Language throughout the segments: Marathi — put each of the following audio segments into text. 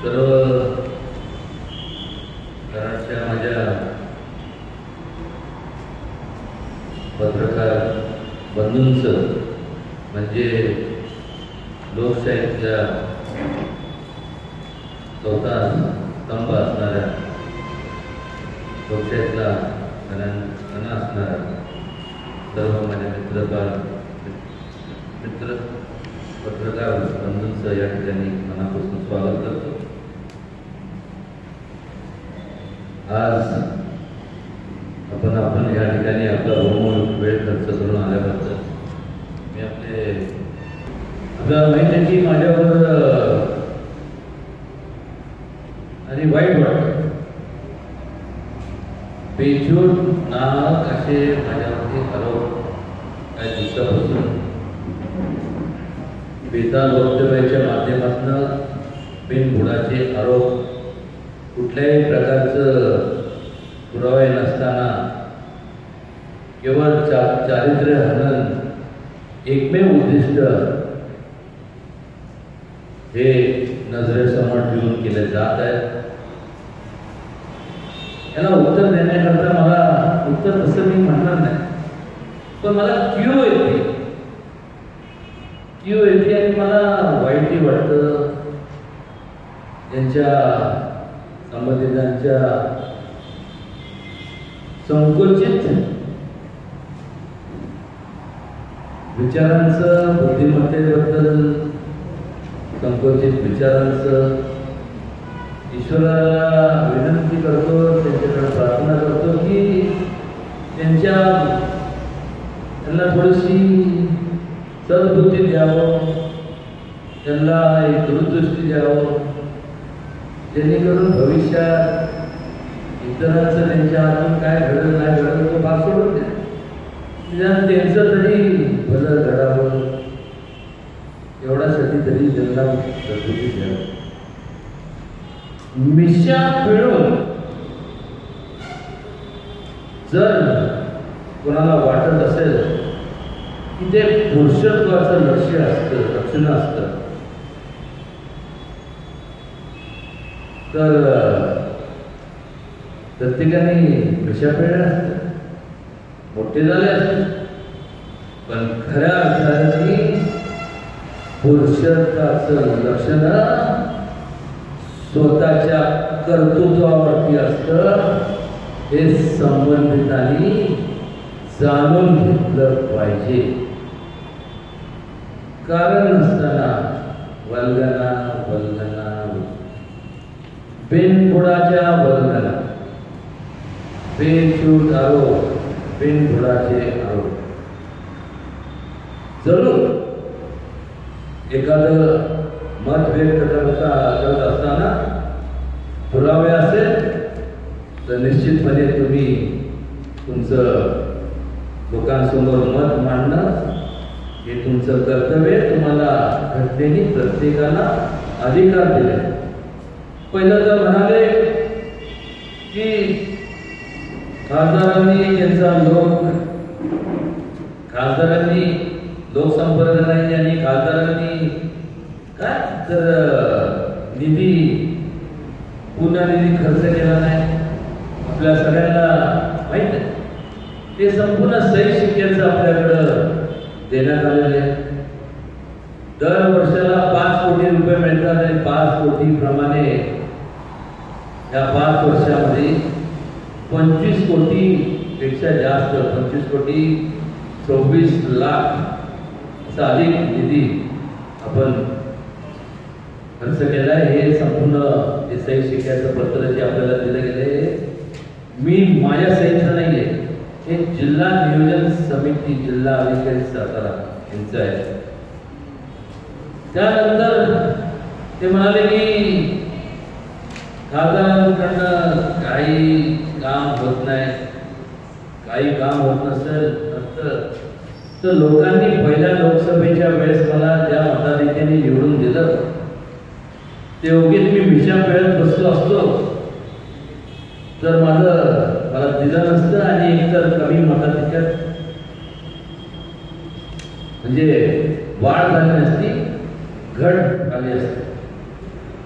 सर्व घराच्या माझ्या पत्रकार बंधूंचं म्हणजे लोकशाहीच्या चौथा स्तंभ असणाऱ्या लोकशाहीतला असणारा सर्व माझ्या मित्रकार मित्र पत्रकार बंधूंचं या ठिकाणी मनापासून स्वागत करतो. आज आपण आपण या ठिकाणी आपला बहुमोल वेळ खर्च करून आल्याबद्दल मी आपले आपल्याला माहिती आहे की माझ्यावर आणि वाईट वाटत. बेजूट नाहक असे माझ्यावरती आरोप काही दिवसापासून बेताल वक्तव्याच्या माध्यमातून बिनबुडाचे आरोप कुठल्याही प्रकारचं पुरावे नसताना केवळ चा चारित्र्य हनन एकमेव उद्दिष्ट हे नजरेसमोर ठेवून केले जात आहे याला उत्तर देण्याकरता मला उत्तर तसं मी म्हणणार नाही. पण मला क्यू येते. यू येते मला वाईटही वाटतं. यांच्या संबंधितांच्या संकुचित विचारांचं बुद्धिमत्तेबद्दल संकुचित विचारांचं ईश्वराला विनंती करतो त्यांच्याकडे प्रार्थना करतो की त्यांच्या त्यांना थोडीशी सद्बुद्धी द्यावं त्यांना एक दूरदृष्टी द्यावं. जेणेकरून भविष्यात इतरांचं त्यांच्या हातून काय घडलं नाही घडलं तो भाग सोडून द्या. निदान त्यांचं तरी भलं घडावं. एवढ्यासाठी तरी त्यांना सद्बुद्धी द्यावं. मिशा पिळून जर कोणाला वाटत असेल की ते पुरुषत्वाचं लक्ष्य असतं लक्षण असतं. तर प्रत्येकाने कशा पिळल्या असतात मोठे झाले असतात पण खऱ्या अर्थाने पुरुषत्वाचं लक्षण स्वतःच्या कर्तृत्वावरती असतं. हे संबंधितांनी जाणून घेतलं पाहिजे. कारण नसताना वल्गना वल्गना बिनफुडाच्या वल्गना बेचूट आरोप बिनफुडाचे आरोप जरूर एखादं मत व्यक्त करता करत असताना पुरावे असेल तर निश्चितपणे तुम्ही तुमचं लोकांसमोर मत मांडणं हे तुमचं कर्तव्य तुम्हाला घटनेने प्रत्येकाला अधिकार दिले पहिलं तर म्हणाले की खासदारांनी त्यांचा लोक खासदारांनी लोकसंपर्क नाही आणि खासदारांनी काय तर निधी पुन्हा निधी खर्च केला नाही. आपल्या सगळ्यांना माहीत आहे. ते संपूर्ण सही शिक्क्याचं आपल्याकडं देण्यात आलेले दर वर्षाला पाच कोटी रुपये मिळतात आणि पाच कोटी प्रमाणे या पाच वर्षामध्ये पंचवीस कोटी पेक्षा जास्त पंचवीस कोटी सव्वीस लाख असा अधिक निधी आपण खर्च केला हे संपूर्ण जे सही पत्र जे आपल्याला दिलं गेलंय मी माझ्या सहीचं नाही आहे हे जिल्हा नियोजन समिती जिल्हा अधिकारी सातारा यांचं आहे. त्यानंतर ते म्हणाले की खासदारांकडनं काही काम होत नाही. काही काम होत नसेल नसतं तर लोकांनी पहिल्या लोकसभेच्या वेळेस मला ज्या मताधिक्याने निवडून दिलं ते उगीच मी मिशा पेळत बसलो असतो. तर माझं मला दिलं नसतं आणि एकतर कमी मताधिक्यात म्हणजे वाढ झाली नसती आली असते.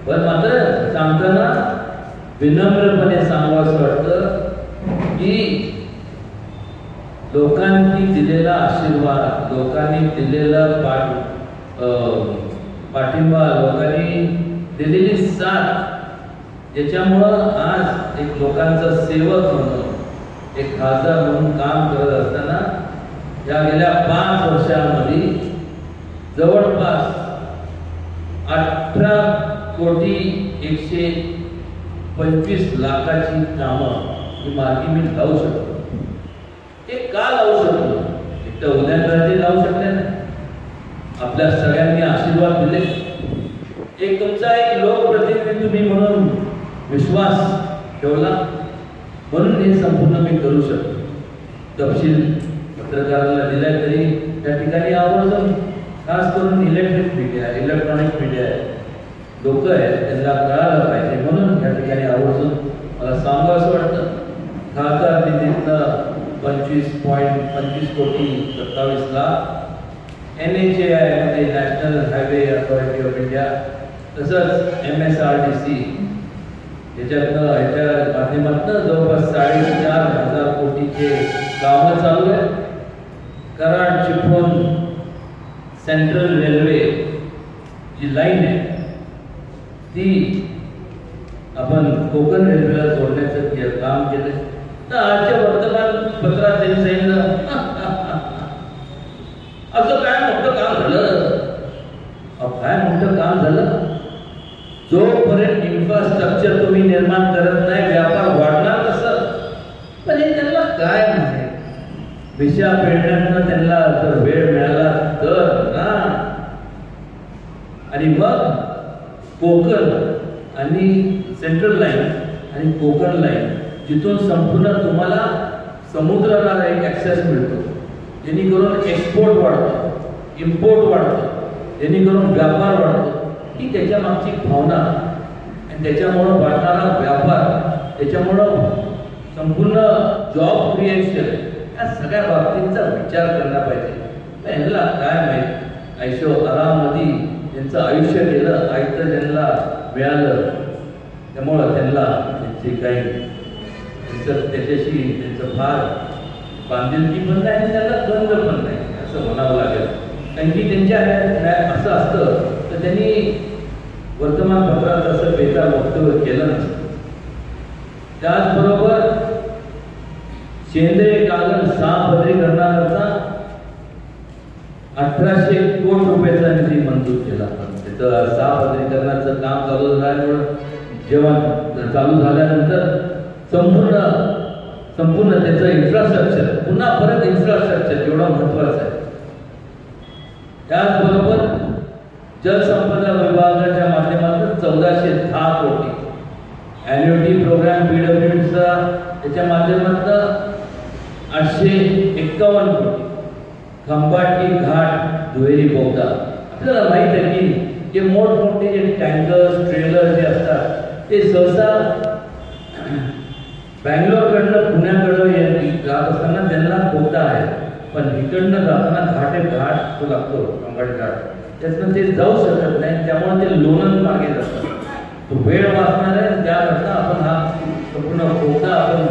पण मात्र सांगताना विनम्रपणे सांगावं असं वाटतं की लोकांनी दिलेला आशीर्वाद लोकांनी दिलेला पाठ अं, पाठिंबा लोकांनी दिलेली साथ याच्यामुळं आज एक लोकांचा सेवक म्हणून एक खासदार म्हणून काम करत असताना या गेल्या पाच वर्षांमध्ये जवळपास अठरा कोटी एकशे पंचवीस लाखाची कामं ही मार्गी मी लावू शकतो. ते का लावू शकतो एक तर उद्याकडे लावू शकले नाही आपल्या सगळ्यांनी आशीर्वाद दिले. एक तुमचा एक लोकप्रतिनिधी तुम्ही म्हणून विश्वास ठेवला. म्हणून हे संपूर्ण मी करू शकतो. तपशील पत्रकाराला दिलाय तरी त्या ठिकाणी आवर्जून खास करून इलेक्ट्रिक मीडिया इलेक्ट्रॉनिक मीडिया आहे. लोक आहेत त्यांना कळायला पाहिजे. म्हणून या ठिकाणी आवर्जून मला सांगावं असं वाटतं. खासदार निधीतनं पंचवीस पॉईंट पंचवीस कोटी सत्तावीस lakh. N H A I म्हणजे national highway authority of India तसंच M S R D C याच्यातनं याच्या माध्यमातनं जवळपास साडेचार हजार कोटीचे कामं चालू आहे कराड चिपळूण सेंट्रल रेल्वे जी लाईन आहे ती आपण कोकण रेल्वेला जोडण्याचं के- काम केलं तर आजच्या वर्तमान पत्रात त्यांनी सांगितलं असं काय मोठं काम झालं? काय मोठं काम झालं? जो जर तुम्ही निर्माण करत नाही व्यापार वाढणार तसं. पण हे त्यांना काय नाही विषया पेरण्यातनं त्यांना जर वेळ मिळाला तर ना. आणि मग कोकण आणि सेंट्रल लाईन आणि कोकण लाईन जिथून संपूर्ण तुम्हाला समुद्राला एक ॲक्सेस मिळतो. जेणेकरून एक्सपोर्ट वाढतो इम्पोर्ट वाढतो जेणेकरून व्यापार वाढतो. ही त्याच्या मागची भावना. त्याच्यामुळं वाढणारा व्यापार त्याच्यामुळं संपूर्ण जॉब क्रिएशन या सगळ्या बाबतींचा विचार केला पाहिजे. ह्यांना काय माहीत? ऐशो आराममध्ये त्यांचं आयुष्य गेलं आयुष्य त्यांना मिळालं. त्यामुळं त्यांना त्यांचे काही त्यांचं त्याच्याशी त्यांचं फार बांधिलकी पण नाही आणि त्यांना द्वंद पण नाही असं म्हणावं लागेल. कारण की त्यांच्या असं असतं तर त्यांनी वर्तमानपत्रात असं बेकार वक्तव्य केलं नसतं त्याचबरोबर सेंद्रिय कागद सहापदरीकरणाकरता अठराशे कोटी रुपयाचा निधी मंजूर केला त्याचं सहापदरीकरणाचं काम चालू झाल्यामुळं जेव्हा चालू झाल्यानंतर संपूर्ण संपूर्ण त्याचं इन्फ्रास्ट्रक्चर पुन्हा परत इन्फ्रास्ट्रक्चर एवढा महत्वाचं आहे त्याचबरोबर जलसंपदा विभागाच्या माध्यमातून चौदाशे दहा कोटी. ॲन्युटी प्रोग्राम पीडब्ल्यूडीचा त्याच्या माध्यमातून आठशे एक्कावन्न कोटी. खंबाटी घाट दुहेरी बोगदा. आपल्याला माहीत आहे की जे मोठमोठे जे टँकर्स ट्रेलर जे असतात ते सहसा बँगलोरकडनं पुण्याकडं जात असताना त्यांना बोगदा आहे पण इकडनं जाताना घाट घाट तो लागतो खंबाटी घाट. त्यातनं ते जाऊ शकत नाही त्यामुळे ते लोणंद मागे जातात. तो वेळ वाचणार आहे त्याकरता आपण हा संपूर्ण बोगदा आपण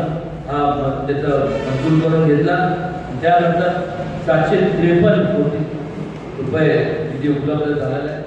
हा त्याचं मंजूर करून घेतला. त्यानंतर सातशे त्रेपन्न कोटी रुपये निधी उपलब्ध झालेला आहे